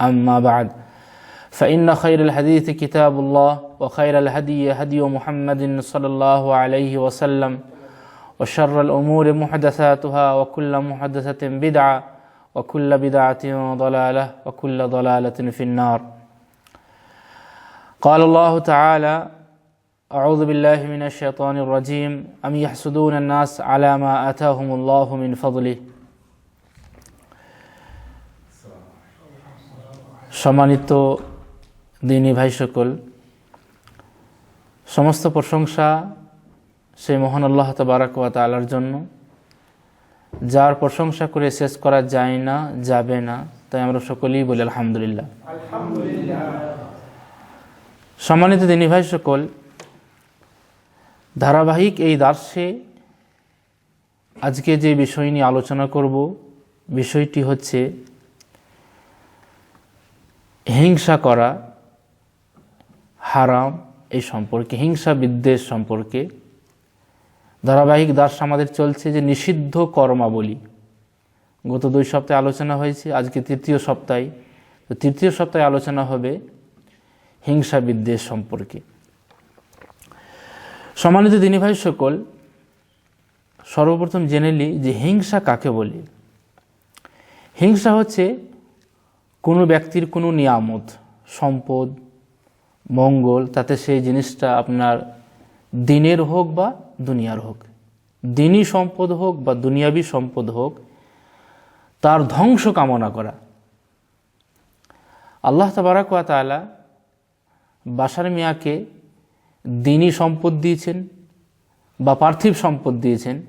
أما بعد. فإن خير الحديث كتاب الله وخير الهدي هدي محمد صلى الله عليه وسلم وشر الأمور محدثاتها وكل محدثة بدعة وكل بدعة ضلالة وكل ضلالة في النار. قال الله تعالى أعوذ بالله من الشيطان الرجيم أم يحسدون الناس على ما آتاهم الله من فضله؟ সম্মানিত দিনী ভাই সকল সমস্ত প্রশংসা সেই মহান আল্লাহ তবারাকাত আলার জন্য। যার প্রশংসা করে শেষ করা যায় না যাবে না তাই আমরা সকলেই বলি আলহামদুলিল্লাহ। সম্মানিত দিনী ভাই সকল ধারাবাহিক এই দার্সে আজকে যে বিষয় নিয়ে আলোচনা করব বিষয়টি হচ্ছে হিংসা করা হারাম এই সম্পর্কে, হিংসা বিদ্বেষ সম্পর্কে ধারাবাহিক দাস আমাদের চলছে যে নিষিদ্ধ কর্মাবলী। গত দুই সপ্তাহে আলোচনা হয়েছে, আজকে তৃতীয় সপ্তাহে। তো তৃতীয় সপ্তাহে আলোচনা হবে হিংসা বিদ্বেষ সম্পর্কে। সম্মানিত দিনী ভাই সকল, সর্বপ্রথম জেনে নিই যে হিংসা কাকে বলি? হিংসা হচ্ছে কোনো ব্যক্তির কোনো নিয়ামত, সম্পদ, মঙ্গল, তাতে সেই জিনিসটা আপনার দিনের হোক বা দুনিয়ার হোক, দিনই সম্পদ হোক বা দুনিয়াবি সম্পদ হোক, তার ধ্বংস কামনা করা। আল্লাহ তবারাকুয়া তালা বাসার মিয়াকে দিনই সম্পদ দিয়েছেন বা পার্থিব সম্পদ দিয়েছেন।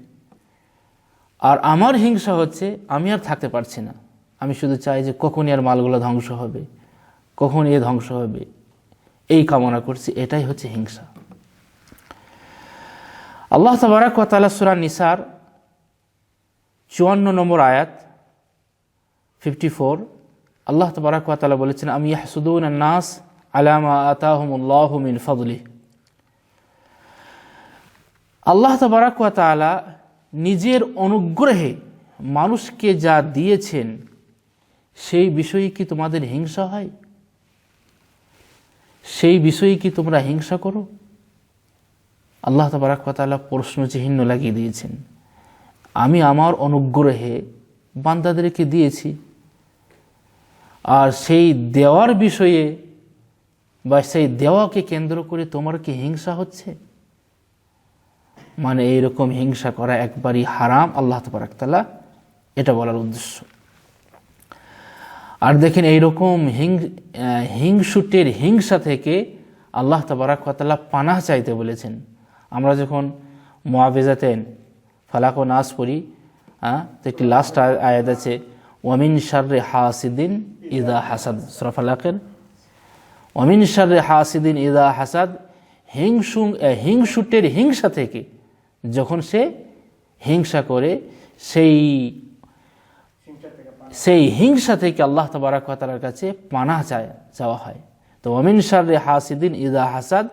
আর আমার হিংসা হচ্ছে, আমি আর থাকতে পারছি না। আমি শুধু চাই যে কখন আর মালগুলো ধ্বংস হবে, কখন এ ধ্বংস হবে। এই কামনা করছি, এটাই হচ্ছে হিংসা। আল্লাহ তবারাক তালা সুরা নিসার চুয়ান্ন নম্বর আয়াত ফিফটি ফোর আল্লাহ তবারাক তালা বলেছেন, আমি ইয়াহসুদুন নাস আলামা আতাহমুল্লাহ মিন ফদলি। আল্লাহ তবারাক তালা নিজের অনুগ্রহে মানুষকে যা দিয়েছেন সেই বিষয়ে কি তোমাদের হিংসা হয়? সেই বিষয়ে কি তোমরা হিংসা করো? আল্লাহ তবরাকালা প্রশ্ন চিহ্ন লাগিয়ে দিয়েছেন, আমি আমার অনুগ্রহে বান্দাদেরকে দিয়েছি। আর সেই দেওয়ার বিষয়ে বা সেই দেওয়াকে কেন্দ্র করে তোমার কি হিংসা হচ্ছে? মানে এইরকম হিংসা করা একবারই হারাম, আল্লাহ তবরাকতালা এটা বলার উদ্দেশ্য। আর দেখেন এইরকম হিং হিংসুটের হিংসা থেকে আল্লাহ তবরাকাল্লাহ পানাহ চাইতে বলেছেন। আমরা যখন মোয়াবেজাতেন ফালাক ও নাস পড়ি হ্যাঁ তো একটি লাস্ট আয়াত আছে, ওয়ামিন শার্রে হাসিদিন ইদা হাসাদ সরফালাকের ওয়ামিন শার্রে হাসিদিন ইদা হাসাদ হিংসু হিংসুটের হিংসা থেকে যখন সে হিংসা করে, সেই সেই হিংসা থেকে আল্লাহ তবরাকাতার কাছে পানা চায়, চাওয়া হয়। তো অমিন সারে হাসিদিন ইদা হাসাদ,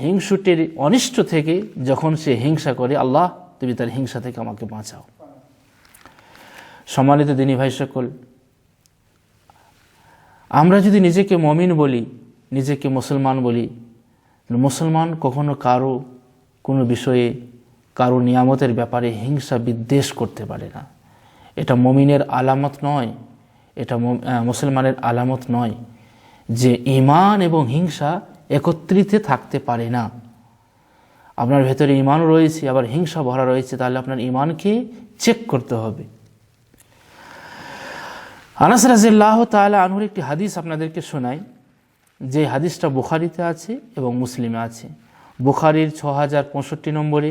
হিংসুটির অনিষ্ট থেকে যখন সে হিংসা করে, আল্লাহ, তুমি তার হিংসা থেকে আমাকে বাঁচাও। সম্মানিত দিনী ভাই সকল, আমরা যদি নিজেকে মমিন বলি, নিজেকে মুসলমান বলি মুসলমান কখনো কারও কোনো বিষয়ে, কারও নিয়ামতের ব্যাপারে হিংসা বিদ্বেষ করতে পারে না। এটা মমিনের আলামত নয়, এটা মুসলমানের আলামত নয় যে ইমান এবং হিংসা একত্রিতে থাকতে পারে না। আপনার ভেতরে ইমানও রয়েছে, আবার হিংসা ভরা রয়েছে, তাহলে আপনার ইমানকে চেক করতে হবে। আনাস রাজিল্লাহ তাহলে আনুর একটি হাদিস আপনাদেরকে শোনাই, যে হাদিসটা বুখারিতে আছে এবং মুসলিমে আছে। বুখারির ছ হাজার পঁয়ষট্টি নম্বরে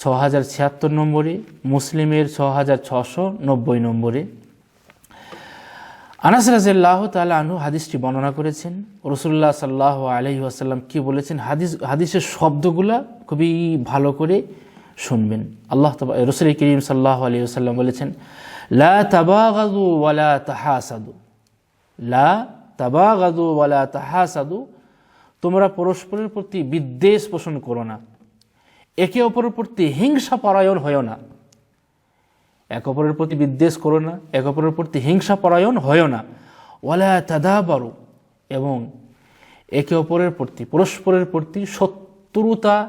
ছ হাজার ছিয়াত্তর নম্বরে, মুসলিমের ছ হাজার ছশো নব্বই নম্বরে। আনাস রাজিল্লাহ তালা আনহু হাদিসটি বর্ণনা করেছেন। রসুল্লাহ সাল্লাহ আলহি আসাল্লাম কি বলেছেন? হাদিস, হাদিসের শব্দগুলা খুবই ভালো করে শুনবেন। আল্লাহ রসুল করিম সাল্লাহ আলী আসাল্লাম বলেছেন, লা তাবাগাদু ওয়ালা তাহাসাদু। লা তাবাগাদু ওয়ালা তাহাসাদু। তোমরা পরস্পরের প্রতি বিদ্বেষ পোষণ করো না। একে অপরের প্রতি হিংসা পরায়ণ হয় না। এক অপরের প্রতি বিদ্বেষ করো না, এক অপরের প্রতি হিংসা পরায়ণ হয় না। ওয়ালা তাদাবারু, এবং একে অপরের প্রতি, পরস্পরের প্রতি শত্রুতা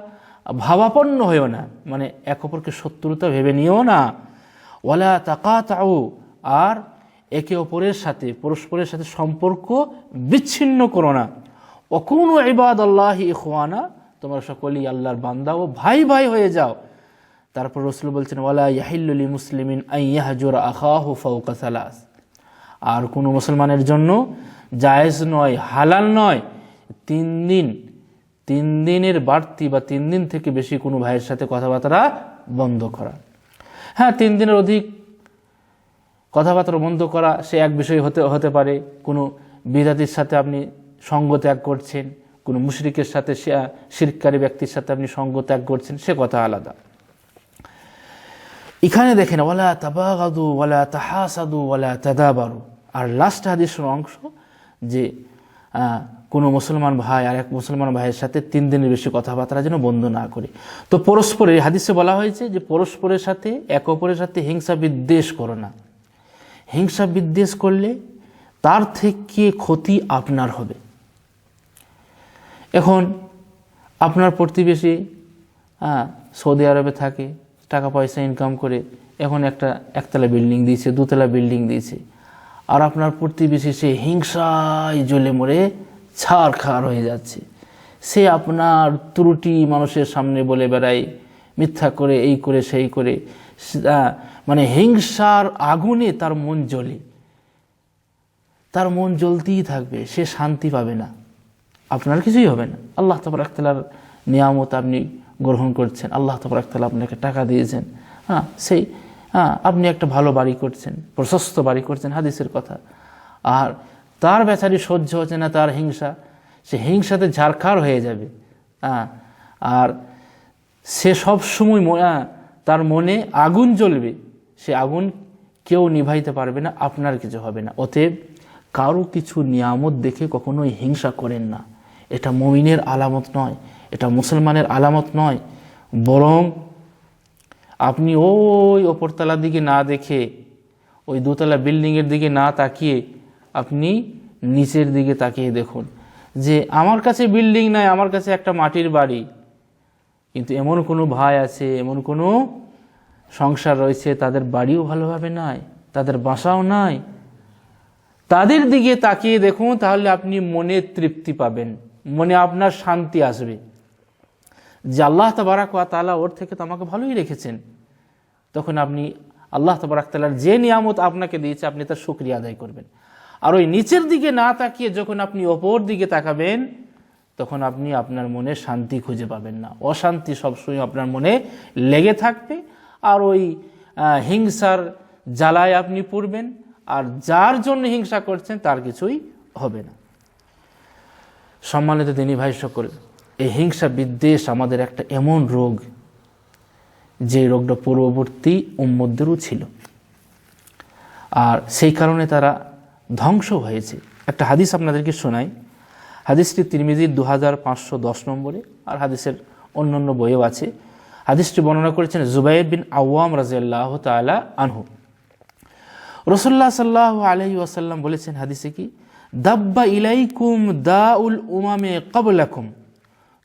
ভাবাপন্ন হয়েও না। মানে এক অপরকে শত্রুতা ভেবে নিও না। ওয়ালা তাকাতাউ, আর একে অপরের সাথে, পরস্পরের সাথে সম্পর্ক বিচ্ছিন্ন করো না। অকুন ইবাদ আল্লাহ ইখওয়ানা তোমরা সকলেই আল্লাহর বান্দা ও ভাই ভাই হয়ে যাও। তারপর রসুল বলছেন, ওয়ালা ইয়াহিল্লি মুসলিমিন আইয়াহজুর আখাহু ফৌকা সালাস। আর কোনো মুসলমানের জন্য জায়েজ নয়, হালাল নয়। তিন দিন, তিন দিনের বাড়তি বা তিন দিন থেকে বেশি কোনো ভাইয়ের সাথে কথাবার্তা বন্ধ করা। হ্যাঁ তিন দিনের অধিক কথাবার্তা বন্ধ করা, সে এক বিষয় হতে হতে পারে। কোনো বিদাতির সাথে আপনি সঙ্গ ত্যাগ করছেন কোনো মুশরিকের সাথে শিরকারী ব্যক্তির সাথে আপনি সঙ্গ ত্যাগ করছেন, সে কথা আলাদা। এখানে দেখেন, ওয়ালা তাবাগাদু, ওয়ালা তাহাসাদু, ওয়ালা তাদাবারু। আর লাস্ট হাদিসের অংশ যে কোনো মুসলমান ভাই আর এক মুসলমান ভাইয়ের সাথে তিন দিনের বেশি কথাবার্তা যেন বন্ধ না করে। তো পরস্পরের হাদিসে বলা হয়েছে যে, পরস্পরের সাথে, এক অপরের সাথে হিংসা বিদ্বেষ করো না। হিংসা বিদ্বেষ করলে তার থেকে ক্ষতি আপনার হবে। এখন আপনার প্রতিবেশী সৌদি আরবে থাকে, টাকা পয়সা ইনকাম করে, এখন একটা একতলা বিল্ডিং দিয়েছে, দুতলা বিল্ডিং দিয়েছে। আর আপনার প্রতিবেশী সে হিংসায় জ্বলে মরে ছাড় খার হয়ে যাচ্ছে। সে আপনার ত্রুটি মানুষের সামনে বলে বেড়ায়, মিথ্যা করে, এই করে, সেই করে। মানে হিংসার আগুনে তার মন জ্বলে। তার মন জ্বলতেই থাকবে, সে শান্তি পাবে না। আপনার কিছুই হবে না। আল্লাহ তবর একতলার নিয়ামত আপনি গ্রহণ করছেন। আল্লাহ তবরাকতাল আপনাকে টাকা দিয়েছেন। হ্যাঁ সেই হ্যাঁ আপনি একটা ভালো বাড়ি করছেন, প্রশস্ত বাড়ি করছেন, হাদিসের কথা। আর তার বেচারি সহ্য হচ্ছে না তার হিংসা। সে হিংসাতে ঝাড়খার হয়ে যাবে। হ্যাঁ আর সে সব সময় তার মনে আগুন জ্বলবে। সে আগুন কেউ নিভাইতে পারবে না, আপনার কিছু হবে না। অতএব কারও কিছু নিয়ামত দেখে কখনোই হিংসা করেন না। এটা মমিনের আলামত নয়, এটা মুসলমানের আলামত নয়। বরং আপনি ওই ওপরতলার দিকে না দেখে, ওই দোতলা বিল্ডিংয়ের দিকে না তাকিয়ে আপনি নিচের দিকে তাকিয়ে দেখুন যে আমার কাছে বিল্ডিং নাই, আমার কাছে একটা মাটির বাড়ি। কিন্তু এমন কোনো ভাই আছে, এমন কোনো সংসার রয়েছে, তাদের বাড়িও ভালোভাবে নাই, তাদের বাসাও নাই। তাদের দিকে তাকিয়ে দেখুন, তাহলে আপনি মনে তৃপ্তি পাবেন। মনে আপনার শান্তি আসবে। যে আল্লাহ তবারাক তালা ওর থেকে তো আমাকে ভালোই রেখেছেন। তখন আপনি আল্লাহ তবারাক তালার যে নিয়ামত আপনাকে দিয়েছে, আপনি তার সুক্রিয়া আদায় করবেন। আর ওই নিচের দিকে না তাকিয়ে যখন আপনি ওপর দিকে তাকাবেন, তখন আপনি আপনার মনে শান্তি খুঁজে পাবেন না। অশান্তি সবসময় আপনার মনে লেগে থাকবে। আর ওই হিংসার জ্বালায় আপনি পড়বেন। আর যার জন্য হিংসা করছেন, তার কিছুই হবে না। সম্মানিত দিনী ভাই সকল, এই হিংসা বিদ্বেষ আমাদের একটা এমন রোগ যে রোগটা পূর্ববর্তী উম্মদেরও ছিল। আর সেই কারণে তারা ধ্বংস হয়েছে। একটা হাদিস আপনাদেরকে শোনাই। হাদিসটি তিরমিজির দু হাজার পাঁচশো দশ নম্বরে, আর হাদিসের অন্য অন্য বইও আছে। হাদিসটি বর্ণনা করেছেন জুবাইর বিন আওয়াম রাজিয়াল্লাহ তালা আনহু। রসুল্লাহ সাল্লাহ আলহি ওয়াসাল্লাম বলেছেন হাদিসে কি দাব্বা ইলাইকুম দা উল উমামে কবলাকুম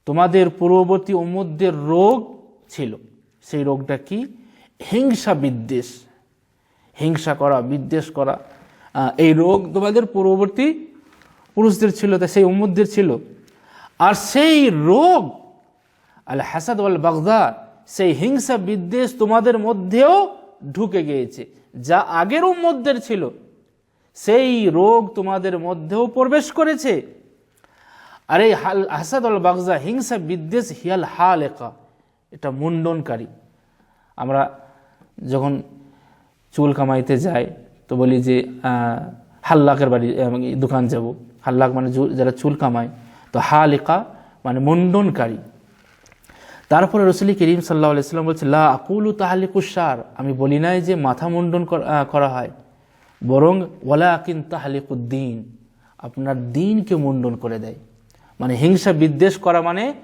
তোমাদের পূর্ববর্তী উম্মদের রোগ ছিল। সেই রোগটা কি? হিংসা বিদ্বেষ। হিংসা করা, বিদ্বেষ করা। এই রোগ তোমাদের পূর্ববর্তী পুরুষদের ছিল, তা সেই উম্মদের ছিল। আর সেই রোগ, আল হাসাদ আল বাগদা সেই হিংসা বিদ্বেষ তোমাদের মধ্যেও ঢুকে গিয়েছে। যা আগের উম্মদের ছিল। সেই রোগ তোমাদের মধ্যেও প্রবেশ করেছে। আর এই হাল হাসাদ আল বাগজা, হিংসা বিদ্বেষ হিয়াল হাল একা এটা মুন্ডনকারী। আমরা যখন চুল কামাইতে যাই, তো বলি যে হাল্লাকের বাড়ি দোকান যাব। হাল্লাক মানে যারা চুল কামায়, তো হালিকা মানে মুন্ডনকারী। তারপরে রসুল করিম সাল্লাহ আলাইসাল্লাম বলছে, লা আকুলু তাহালিকুসার আমি বলি নাই যে মাথা মুন্ডন করা হয়। বরং ওলা আকিন তাহালিকুদ্দিন, আপনার দিনকে মুন্ডন করে দেয়। মানে হিংসা বিদ্বেষ করা মানে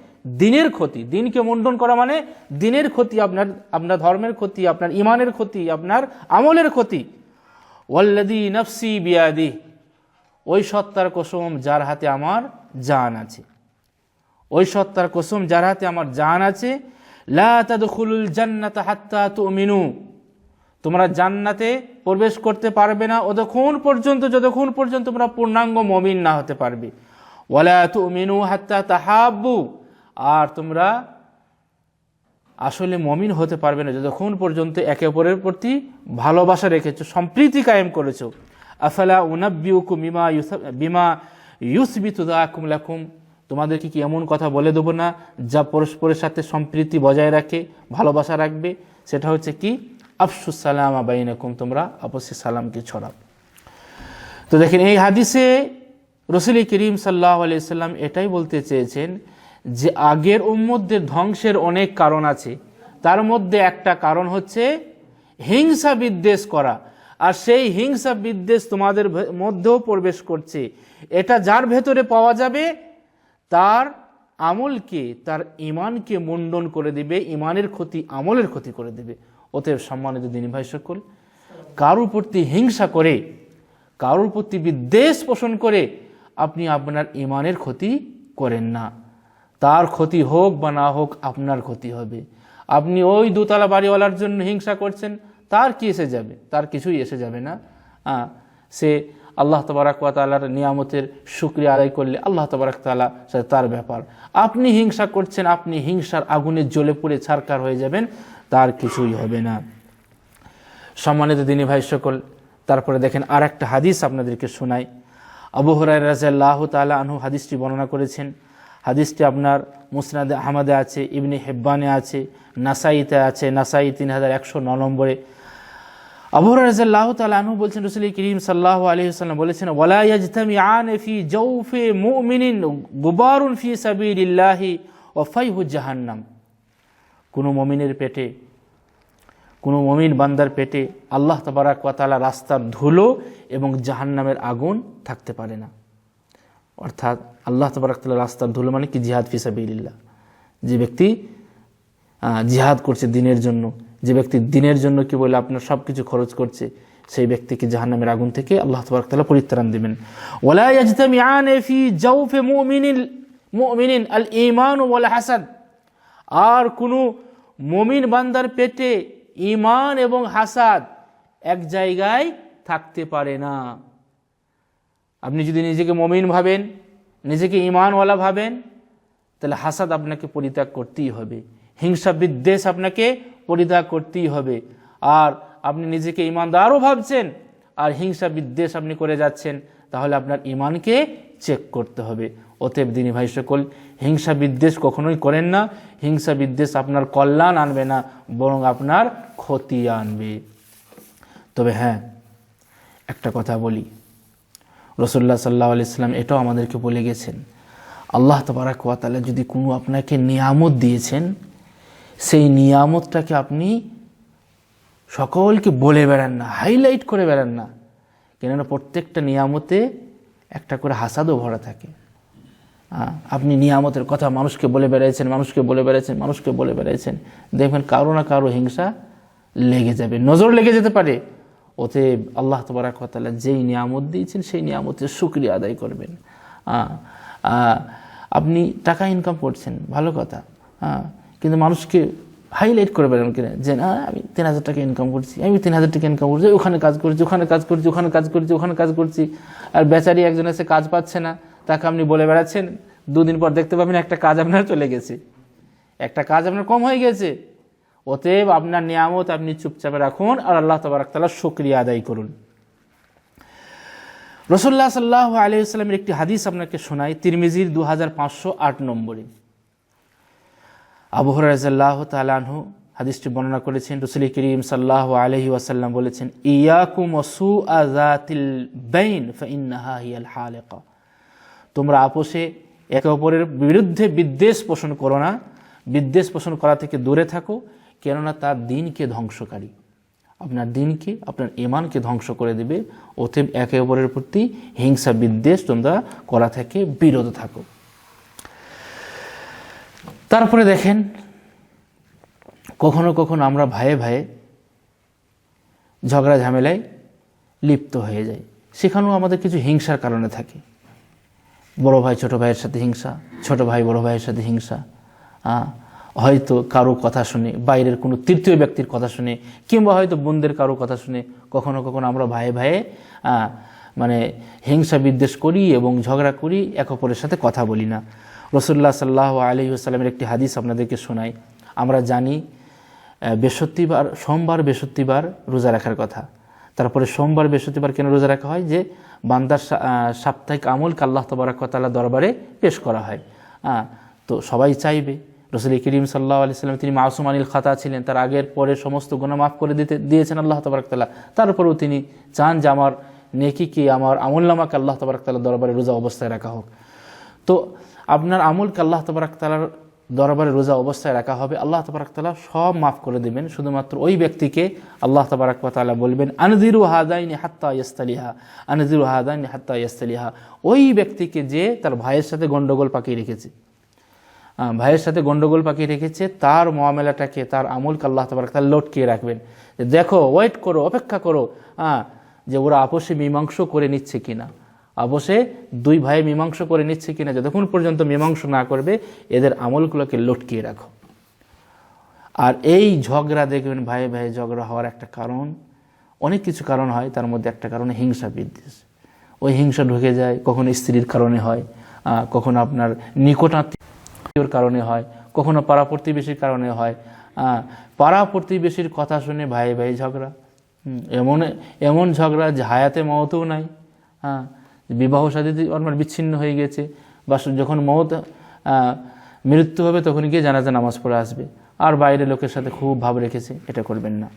দিনের ক্ষতি। দিনকে মুন্ডন করা মানে দিনের ক্ষতি, আপনার আপনার ধর্মের ক্ষতি, আপনার ইমানের ক্ষতি, আপনার আমলের ক্ষতি। ওয়াল্লাদি নফসি বিয়াদি ওই সত্তার কসম যার হাতে আমার জান আছে। ওই সত্তার কসম যার হাতে আমার জান আছে। লা তাদখুলুল জান্নাতা হাত্তা তুমিনু তোমরা জান্নাতে প্রবেশ করতে পারবে না অতক্ষণ পর্যন্ত, যতক্ষণ পর্যন্ত তোমরা পূর্ণাঙ্গ মমিন না হতে পারবে। ওয়ালা হাত্তা তাহাব্বু। আর তোমরা আসলে মমিন হতে পারবে না যতক্ষণ পর্যন্ত একে অপরের প্রতি ভালোবাসা রেখেছো, সম্প্রীতি কায়েম করেছ। আফালা উনাব্বিউকুম বিমা ইউসা- বিমা ইউসবিতু দাকুম লাকুম। তোমাদেরকে কি এমন কথা বলে দেবো না যা পরস্পরের সাথে সম্প্রীতি বজায় রাখে, ভালোবাসা রাখবে? সেটা হচ্ছে কি? আফসুস সালাম আবাইনাকুম তোমরা আপসি সালামকে ছড়াও। তো দেখেন, এই হাদিসে রসুল করিম সাল্লাহ আলাইসাল্লাম এটাই বলতে চেয়েছেন যে, আগের উম্মদের ধ্বংসের অনেক কারণ আছে। তার মধ্যে একটা কারণ হচ্ছে হিংসা বিদ্বেষ করা। আর সেই হিংসা বিদ্বেষ তোমাদের মধ্যেও প্রবেশ করছে। এটা যার ভেতরে পাওয়া যাবে? তার আমলকে, তার ইমানকে মুন্ডন করে দিবে। ইমানের ক্ষতি আমলের ক্ষতি করে দিবে। অতএব সম্মানিত দিনী ভাই সকল, কারোর প্রতি হিংসা করে, কারোর প্রতি বিদ্বেষ পোষণ করে আপনি আপনার ইমানের ক্ষতি করেন না। তার ক্ষতি হোক বা না হোক আপনার ক্ষতি হবে। আপনি ওই দোতলা বাড়িওয়ালার জন্য হিংসা করছেন, তার কি এসে যাবে? তার কিছুই এসে যাবে না। সে আল্লাহ তবারাক তালার নিয়ামতের শুক্রিয়া আদায় করলে আল্লাহ তবারাক তালা তার ব্যাপার। আপনি হিংসা করছেন, আপনি হিংসার আগুনে জ্বলে পুড়ে ছারকার হয়ে যাবেন। তার কিছুই হবে না। সম্মানিত দিনী ভাই সকল, তারপরে দেখেন আর একটা হাদিস আপনাদেরকে শোনাই। আবু হরাই রাজাল্লাহ তালা আনহু হাদিসটি বর্ণনা করেছেন। হাদিসটি আপনার মুসনাদে আহমদে আছে, ইবনে হেব্বানে আছে, নাসাইতে আছে, নাসাই তিন হাজার একশো ন নম্বরে। আবু রাজাল্লাহ তালা আনহু বলছেন, রসুল করিম সাল্লাহ আলহিহাল্লাম বলেছেন, ওয়ালা ইয়াজতামি আন ফি জৌফে মুমিনিন গুবারুন ফি সাবিলিল্লাহি ও ফাইহু জাহান্নাম। কোনো মমিনের পেটে, কোনো মমিন বান্দার পেটে আল্লাহ তবারাক তালা রাস্তার ধুলো এবং জাহান্নামের আগুন থাকতে পারে না। অর্থাৎ আল্লাহ তবারাক তালা রাস্তার ধুলো মানে কি? জিহাদ ফিসাবিল্লাহ যে ব্যক্তি জিহাদ করছে দিনের জন্য, যে ব্যক্তি দিনের জন্য কি বলে আপনার সব কিছু খরচ করছে, সেই ব্যক্তিকে জাহান্নামের আগুন থেকে আল্লাহ তবারাক তালা পরিত্রাণ দেবেন। ওলা ইয়াজতামিআন ফি মুমিনিন আল ঈমান ওয়াল হাসাদ আর কোনো মমিন বান্দার পেটে ইমান এবং হাসাদ এক জায়গায় থাকতে পারে না। আপনি যদি নিজেকে মমিন ভাবেন, নিজেকে ইমানওয়ালা ভাবেন, তাহলে হাসাদ আপনাকে পরিত্যাগ করতেই হবে। হিংসা বিদ্বেষ আপনাকে পরিত্যাগ করতেই হবে। আর আপনি নিজেকে ইমানদারও ভাবছেন, আর হিংসা বিদ্বেষ আপনি করে যাচ্ছেন, তাহলে আপনার ইমানকে চেক করতে হবে। অতএব দিনী ভাই সকল, হিংসা বিদ্বেষ কখনোই করেন না। হিংসা বিদ্বেষ আপনার কল্যাণ আনবে না, বরং আপনার ক্ষতি আনবে। তবে হ্যাঁ একটা কথা বলি। রসুল্লাহ সাল্লাহ আলাইসাল্লাম এটাও আমাদেরকে বলে গেছেন, আল্লাহ তবারাক ওয়া তাআলা যদি কোনো আপনাকে নিয়ামত দিয়েছেন, সেই নিয়ামতটাকে আপনি সকলকে বলে বেড়ান না, হাইলাইট করে বেড়ান না। কেননা প্রত্যেকটা নিয়ামতে একটা করে হাসাদও ভরা থাকে। আপনি নিয়ামতের কথা মানুষকে বলে বেড়াইছেন, মানুষকে বলে বেড়াইছেন, মানুষকে বলে বেড়াইছেন। দেখবেন কারও না কারও হিংসা লেগে যাবে, নজর লেগে যেতে পারে। ওতে আল্লাহ তবরাক তাআলা যেই নিয়ামত দিয়েছেন, সেই নিয়ামতের সুক্রিয়া আদায় করবেন। আপনি টাকা ইনকাম করছেন, ভালো কথা। কিন্তু মানুষকে হাইলাইট করে বেড়ান কিনা, যে না, আমি তিন হাজার টাকা ইনকাম করছি, আমি তিন হাজার টাকা ইনকাম করছি, ওখানে কাজ করছি, ওখানে কাজ করছি, ওখানে কাজ করছি, ওখানে কাজ করছি। আর বেচারি একজন এসে কাজ পাচ্ছে না তাকে আপনি বলে বেড়াচ্ছেন, দুদিন পর দেখতে পাবেন একটা কাজ আপনার চলে গেছে। একটা কাজ আপনার কম হয়ে গেছে। অতএব আপনার নিয়ামত আপনি চুপচাপে রাখুন আর আল্লাহ তবরাকতালা শুক্রিয়া আদায় করুন। রসুল্লাহ সাল্লাহ আলহিসাল্লামের একটি হাদিস আপনাকে শোনাই, তিরমিজির দু হাজার পাঁচশো আট নম্বরে। আবু হরাজাল্লাহ তালানহু হাদিসটি বর্ণনা করেছেন, রসুল করিম সাল্লাহ আলহি ওয়াসাল্লাম বলেছেন, ইয়াকুম ওসু আজাতিল বাইন ফাইন্নাহা হিয়াল হালেকা। তোমরা আপোষে একে অপরের বিরুদ্ধে বিদ্বেষ পোষণ করো না। বিদ্বেষ পোষণ করা থেকে দূরে থাকো, কেননা তার দিনকে ধ্বংসকারী। আপনার দিনকে, আপনার ইমানকে ধ্বংস করে দেবে। অতএব একে অপরের প্রতি হিংসা, বিদ্বেষ তোমরা করা থেকে বিরত থাকো। তারপরে দেখেন, কখনো কখনো আমরা ভাইয়ে ভাইয়ে ঝগড়া, ঝামেলায় লিপ্ত হয়ে যাই। সেখানেও আমাদের কিছু হিংসার কারণে থাকে। বড় ভাই, ছোট ভাইয়ের সাথে হিংসা, ছোট ভাই, বড় ভাইয়ের সাথে হিংসা হয়তো কারও কথা শুনে, বাইরের কোনো তৃতীয় ব্যক্তির কথা শুনে, কিংবা হয়তো বোনদের কারও কথা শুনে, কখনো কখনো আমরা ভাইয়ে ভাইয়ে মানে হিংসা বিদ্বেষ করি এবং ঝগড়া করি, এক অপরের সাথে কথা বলি না। রসুল্লাহ সাল্লাহ আলী আসসালামের একটি হাদিস আপনাদেরকে শোনাই। আমরা জানি বৃহস্পতিবার, সোমবার বৃহস্পতিবার রোজা রাখার কথা। তারপরে সোমবার বৃহস্পতিবার কেন রোজা রাখা হয়? যে বান্দার সাপ্তাহিক আমলকে আল্লাহ তবরাকতালা দরবারে পেশ করা হয়। আহ, তো সবাই চাইবে। রসুল করিম সাল্লাহ আলি সাল্লাম তিনি মাসুম আনিল খাতা ছিলেন। তার আগের পরে সমস্ত গুণা মাফ করে দিতে দিয়েছেন আল্লাহ তবরাকতাল্লাহ তারপরেও তিনি চান যে আমার নেকিকে আমার আমুল্লামাকে আল্লাহ তবরাকতাল্লাহ দরবারে রোজা অবস্থায় রাখা হোক। তো আপনার আমলকে আল্লাহ তবরাকতালার দরবারে রোজা অবস্থায় রাখা হবে, আল্লাহ তবরাকতালা সব মাফ করে দেবেন। শুধুমাত্র ওই ব্যক্তিকে আল্লাহ তবরাকতালা বলবেন আনজিরু হাদাইনি হাত্তা ইয়াস্তালিহা আনজিরু হাদাইনি হাত্তা ইয়াস্তালিহা। ওই ব্যক্তিকে যে তার ভাইয়ের সাথে গন্ডগোল পাকিয়ে রেখেছে। ভাইয়ের সাথে গন্ডগোল পাকিয়ে রেখেছে, তার মহামেলাটাকে, তার আমলকে আল্লাহ তবরাকতালা লটকিয়ে রাখবেন। দেখো, ওয়েট করো, অপেক্ষা করো হ্যাঁ যে ওরা আপোষে মীমাংস করে নিচ্ছে কিনা। অবশ্যে দুই ভাই মীমাংস করে নিচ্ছে কিনা যতক্ষণ পর্যন্ত মীমাংস না করবে, এদের আমলগুলোকে লটকিয়ে রাখো। আর এই ঝগড়া দেখবেন ভাই ভাই ঝগড়া হওয়ার একটা কারণ, অনেক কিছু কারণ হয়, তার মধ্যে একটা কারণে হিংসা বিদ্বেষ। ওই হিংসা ঢুকে যায়, কখনো স্ত্রীর কারণে হয় কখনো আপনার নিকটাত্মীয়র কারণে হয়, কখনো পাড়া প্রতিবেশীর কারণে হয়। পাড়া প্রতিবেশীর কথা শুনে ভাই ভাই ঝগড়া। এমন এমন ঝগড়া যে হায়াতে মতেও নাই। হ্যাঁ বিবাহ সাথে আমার বিচ্ছিন্ন হয়ে গেছে। বা যখন মত মৃত্যু হবে তখন গিয়ে জানাজা, নামাজ পড়ে আসবে। আর বাইরে লোকের সাথে খুব ভাব রেখেছে, এটা করবেন না।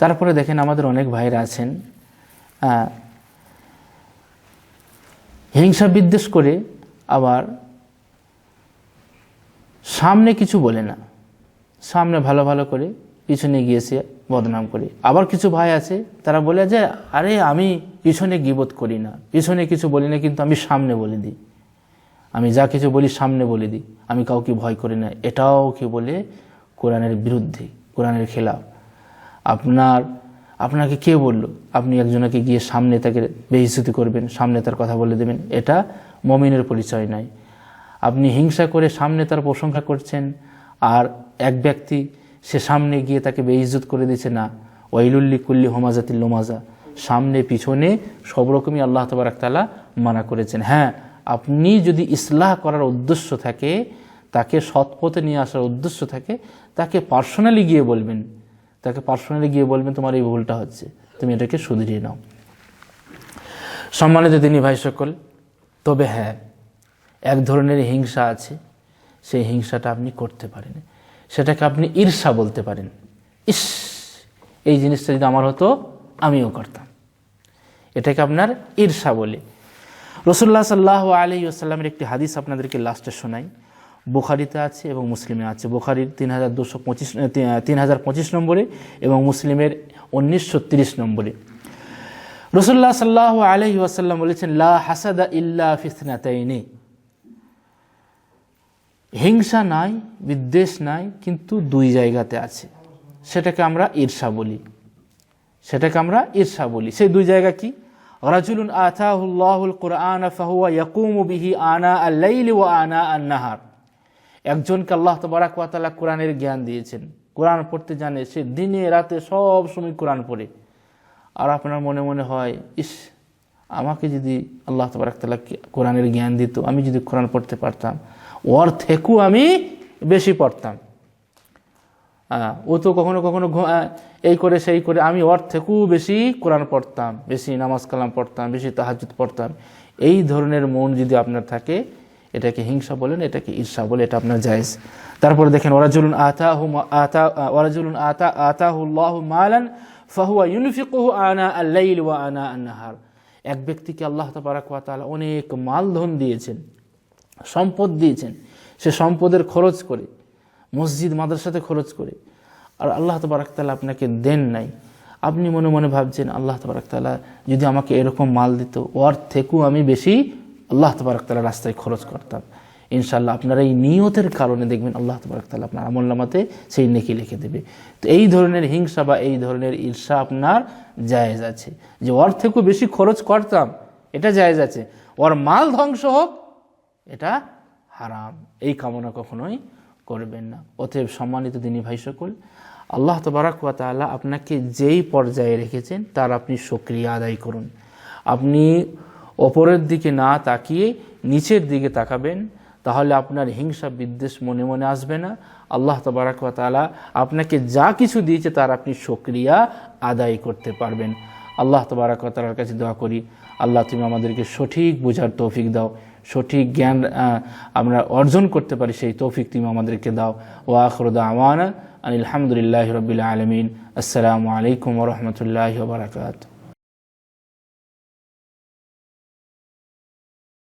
তারপরে দেখেন আমাদের অনেক ভাইরা আছেন। হিংসা বিদ্বেষ করে আবার সামনে কিছু বলে না। সামনে ভালো ভালো করে পিছনে গিয়েছে। বদনাম করে। আবার কিছু ভাই আছে, তারা বলে যে, আরে, আমি পিছনে গিবোধ করি না। পিছনে কিছু বলি না, কিন্তু আমি সামনে বলে দিই। আমি যা কিছু বলি সামনে বলে দিই। আমি কাউকে ভয় করি না। এটাও কি বলে? কোরআনের বিরুদ্ধে, কোরআনের খেলাফ। আপনার, আপনাকে কে বলল? আপনি একজনকে গিয়ে সামনে তাকে বেহিস্তুতি করবেন, সামনে তার কথা বলে দেবেন। এটা মমিনের পরিচয় নয় আপনি হিংসা করে সামনে তার প্রশংসা করছেন, আর এক ব্যক্তি সে সামনে গিয়ে তাকে বেইজ্জত করে দিচ্ছে না। ওয়াইলুল্লি কুল্লি হোমাজাতিল লোমাজা। সামনে, পিছনে সব রকমই আল্লাহ তবরাকতালা মানা করেছেন। হ্যাঁ আপনি যদি ইসলাহ করার উদ্দেশ্য থাকে, তাকে সৎপথে নিয়ে আসার উদ্দেশ্য থাকে, তাকে পার্সোনালি গিয়ে বলবেন। তাকে পার্সোনালি গিয়ে বলবেন, তোমার এই ভুলটা হচ্ছে। তুমি এটাকে শুধরিয়ে নাও। সম্মানিত তিনি ভাই সকল, তবে হ্যাঁ এক ধরনের হিংসা আছে। সেই হিংসাটা আপনি করতে পারেন। সেটাকে আপনি ঈর্ষা বলতে পারেন। ইস, এই জিনিসটা যদি আমার হতো, আমিও করতাম। এটাকে আপনার ঈর্ষা বলে। রসুল্লাহ সাল্লাহ আলী আসাল্লামের একটি হাদিস আপনাদেরকে লাস্টে শোনাই। বুখারিতে আছে এবং মুসলিমে আছে। বুখারির তিন হাজার দুশো পঁচিশ তিন হাজার পঁচিশ নম্বরে এবং মুসলিমের উনিশশো তিরিশ নম্বরে। রসুল্লাহ সাল্লাহ আলহি আসাল্লাম বলেছেন, লা হাসাদা ইল্লা ফিসনাতাইনি হিংসা নাই, বিদ্বেষ নাই, কিন্তু দুই জায়গাতে আছে। সেটাকে আমরা ঈর্ষা বলি। সেটাকে আমরা ঈর্ষা বলি। সেই দুই জায়গা কি? রাজুলুন আতাহুল্লাহুল কোরআন ফাহুয়া বিহি আনা আল্লাইলি ওয়া আনা আন-নাহার একজনকে আল্লাহ তবারাক ওয়া তাআলা কোরআনের জ্ঞান দিয়েছেন। কোরআন পড়তে জানে, সে দিনে, রাতে সব সময় কোরআন পড়ে। আর আপনার মনে মনে হয়, ইস, আমাকে যদি আল্লাহ তবারাক তাআলা কোরআনের জ্ঞান দিত, আমি যদি কোরআন পড়তে পারতাম ওর থেকেও আমি বেশি পড়তাম। ও তো কখনো কখনো এই করে সেই করে আমি ওর থেকেও বেশি কোরআন পড়তাম, বেশি নামাজ কালাম পড়তাম, বেশি তাহাজুদ পড়তাম। এই ধরনের মন যদি আপনার থাকে, এটাকে হিংসা বলেন, এটাকে ঈর্ষা বলে, এটা আপনার জায়েজ। তারপরে দেখেন ওরাজুলুন আতাহু মা- আতা ওরাজুলুন আতা, আতাহুল্লাহু মালান, ফাহুয়া ইউনফিকুহু আনা আল-লাইল ওয়া আনা আন-নাহার। এক ব্যক্তিকে আল্লাহ তাবারাক ওয়া তাআলা অনেক মালধন দিয়েছেন। সম্পদ দিয়েছেন, সে সম্পদের খরচ করে, মসজিদ, মাদ্রাসাতে খরচ করে। আর আল্লাহ তবরাকতালা আপনাকে দেন নাই। আপনি মনে মনে ভাবছেন, আল্লাহ তবরাকতালা যদি আমাকে এরকম মাল দিত, ওর থেকেও আমি বেশি আল্লাহ তবরাকতালা রাস্তায় খরচ করতাম। ইনশাল্লাহ আপনার এই নিয়তের কারণে দেখবেন আল্লাহ তবরাকতালা আপনার আমল্লামাতে সেই নেকি লিখে দেবে। তো এই ধরনের হিংসা বা এই ধরনের ঈর্ষা আপনার জায়েজ আছে। যে ওর থেকেও বেশি খরচ করতাম, এটা জায়েজ আছে। ওর মাল ধ্বংস হোক এটা হারাম। এই কামনা কখনোই করবেন না। অতএব সম্মানিত দিনী ভাই সকল, আল্লাহ তবারাক ওয়া তাআলা আপনাকে যেই পর্যায়ে রেখেছেন, তার আপনি সক্রিয়া আদায় করুন। আপনি ওপরের দিকে না তাকিয়ে নিচের দিকে তাকাবেন, তাহলে আপনার হিংসা বিদ্বেষ মনে মনে আসবে না। আল্লাহ তবারাক ওয়া তাআলা আপনাকে যা কিছু দিয়েছে, তার আপনি সক্রিয়া আদায় করতে পারবেন। আল্লাহ তবারাক ওয়া তাআলার কাছে দোয়া করি, আল্লাহ তুমি আমাদেরকে সঠিক বোঝার তৌফিক দাও। সঠিক জ্ঞান আহ, আমরা অর্জন করতে পারি সেই তৌফিক তুমি আমাদেরকে দাও। ও আখরুদা আমানা আনিল হামদুলিল্লাহ রবিল আলমিন। আসসালামু আলাইকুম রহমতুল্লাহ বারকাত